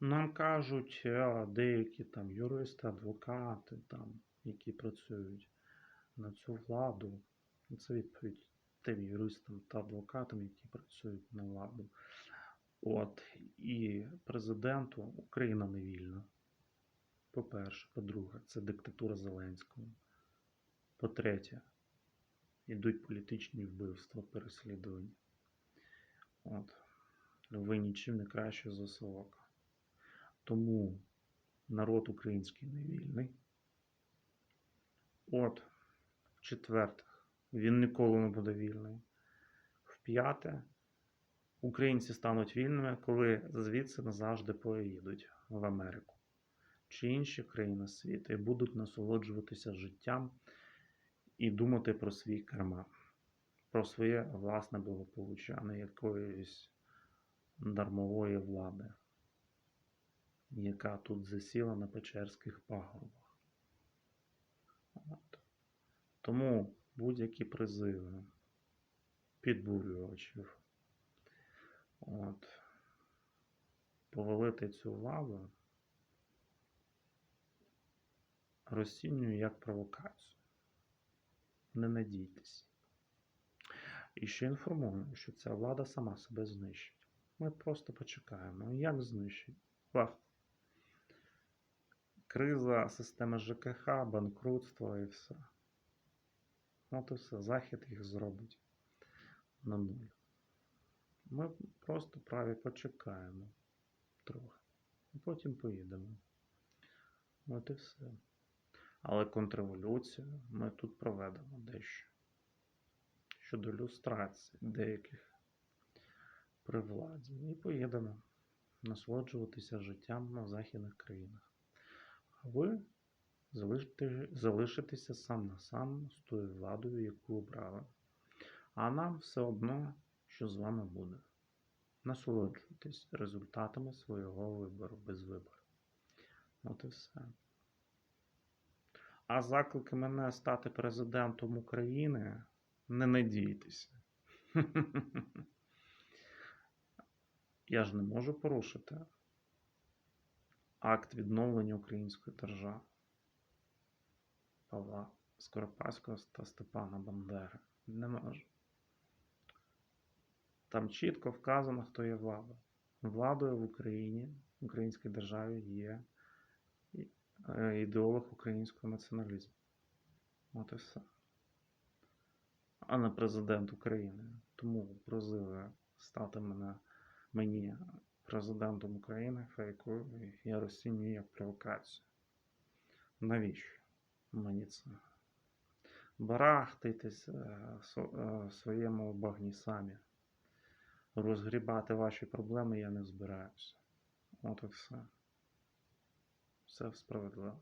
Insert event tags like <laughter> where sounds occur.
Нам кажуть деякі там юристи, адвокати, там, які працюють на цю владу. Це відповідь тим юристам та адвокатам, які працюють на владу. От, і президенту Україна не вільна. По-перше, по-друге, це диктатура Зеленського. По-третє, йдуть політичні вбивства, переслідування. От. Ви нічим не краще за совок. Тому народ український не вільний. От, в-четвертих, він ніколи не буде вільний. В-п'яте, українці стануть вільними, коли звідси назавжди поїдуть в Америку чи інші країни світу і будуть насолоджуватися життям і думати про свій карма, про своє власне благополуччя, а не якоїсь дармової влади, яка тут засіла на Печерських пагорбах. От. Тому будь-які призиви підбурювачів от, повалити цю владу розцінюю як провокацію. Не надійтесь. І ще інформую, що ця влада сама себе знищить. Ми просто почекаємо. Як знищить? Легко. Криза системи ЖКХ, банкрутство і все. От і все. Захід їх зробить на нуль. Ми просто праві почекаємо трохи. А потім поїдемо. От і все. Але контрреволюцію ми тут проведемо дещо. Щодо люстрації деяких при владі. І поїдемо насолоджуватися життям на західних країнах. Ви залишитеся сам на сам з тою владою, яку обрали. А нам все одно, що з вами буде. Насолоджуйтесь результатами свого вибору без вибору. От і все. А заклики мене стати президентом України не надійтеся. <laughs> Я ж не можу порушити акт відновлення української держави Павла Скоропадського та Степана Бандери. Не можу. Там чітко вказано, хто є влада. Владою в Україні, в українській державі є е, ідеолог українського націоналізму. От і все. А не президент України. Тому призиви стати мене, мені президентом України фейкую, я розцінюю як провокацію. Навіщо мені це? Барахтайтесь е, е, в своєму багні самі. Розгрібати ваші проблеми я не збираюся. От і все. Все справедливо.